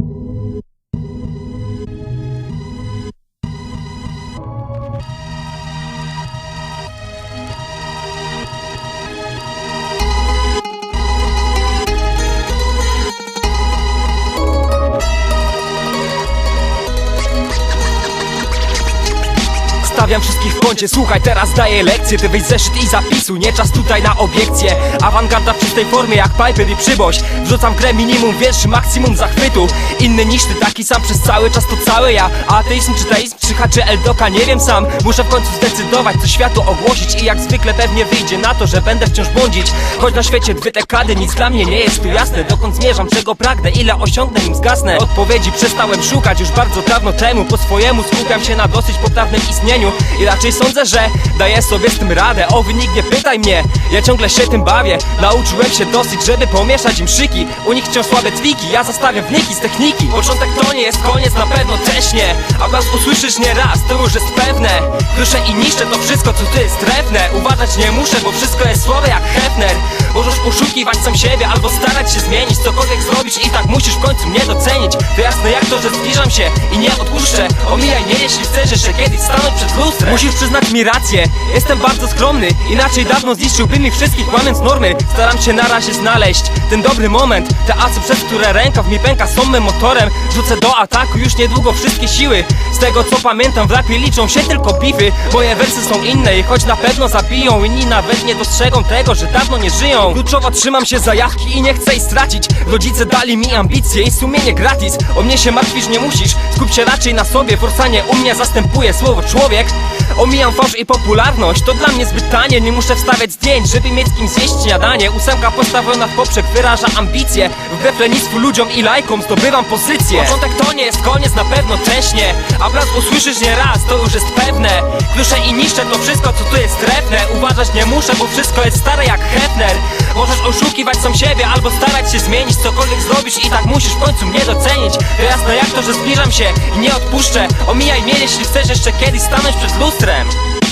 you Stawiam wszystkich w kącie, słuchaj, teraz daję lekcję Ty weź zeszyt i zapisuj, nie czas tutaj na obiekcje. Awangarda w czystej formie jak Piper i Przyboś Wrzucam grę minimum wierszy, maksimum zachwytu. Inny niż ty, taki sam przez cały czas to cały ja. Ateizm czy teizm, czy haczy Eldoka, nie wiem sam. Muszę w końcu zdecydować, co światu ogłosić. I jak zwykle pewnie wyjdzie na to, że będę wciąż błądzić. Choć na świecie dwie dekady, nic dla mnie nie jest tu jasne. Dokąd zmierzam, czego pragnę, ile osiągnę, nim zgasnę. Odpowiedzi przestałem szukać już bardzo dawno temu. Po swojemu skupiam się na dosyć poprawnym istnieniu I raczej sądzę, że daję sobie z tym radę. O wynik nie pytaj mnie, ja ciągle się tym bawię. Nauczyłem się dosyć, żeby pomieszać im szyki. U nich wciąż słabe twiki, ja zostawiam wniki z techniki. Początek to nie jest koniec, na pewno też nie. A was usłyszysz nie raz, to już jest pewne. Kruszę i niszczę to wszystko, co tu jest drewne Uważać nie muszę, bo wszystko jest słabe jak Hefner. Możesz oszukiwać sam siebie albo starać się zmienić. Cokolwiek zrobić i tak musisz w końcu mnie docenić. To jasne jak to, że zbliżam się i nie odpuszczę. Omijaj mnie jeśli chcesz jeszcze kiedyś stanąć przed Musisz przyznać mi rację, jestem bardzo skromny. Inaczej dawno zniszczyłbym ich wszystkich łamiąc normy. Staram się na razie znaleźć ten dobry moment. Te asy przez które rękaw mi pęka są mym motorem. Rzucę do ataku już niedługo wszystkie siły. Z tego co pamiętam w rapie liczą się tylko bify Moje wersy są inne i choć na pewno zabiją Inni nawet nie dostrzegą tego, że dawno nie żyją. Kluczowo trzymam się za jachki i nie chcę jej stracić. Rodzice dali mi ambicje i sumienie gratis. O mnie się martwisz nie musisz, skup się raczej na sobie Forsanie u mnie zastępuje słowo człowiek Yeah. Omijam fałsz i popularność, to dla mnie zbyt tanie. Nie muszę wstawiać zdjęć, żeby mieć kim zjeść śniadanie. Ósemka postawiona w poprzek wyraża ambicje. Wbrew lenistwu ludziom i lajkom zdobywam pozycję. Początek to nie jest koniec, na pewno też nie. A blask usłyszysz nie raz, to już jest pewne. Kluszę i niszczę to wszystko, co tu jest trefne Uważać nie muszę, bo wszystko jest stare jak Hefner. Możesz oszukiwać sam siebie albo starać się zmienić. Cokolwiek zrobisz i tak musisz w końcu mnie docenić. To jasne jak to, że zbliżam się i nie odpuszczę. Omijaj mnie, jeśli chcesz jeszcze kiedyś stanąć przed lustrem trend.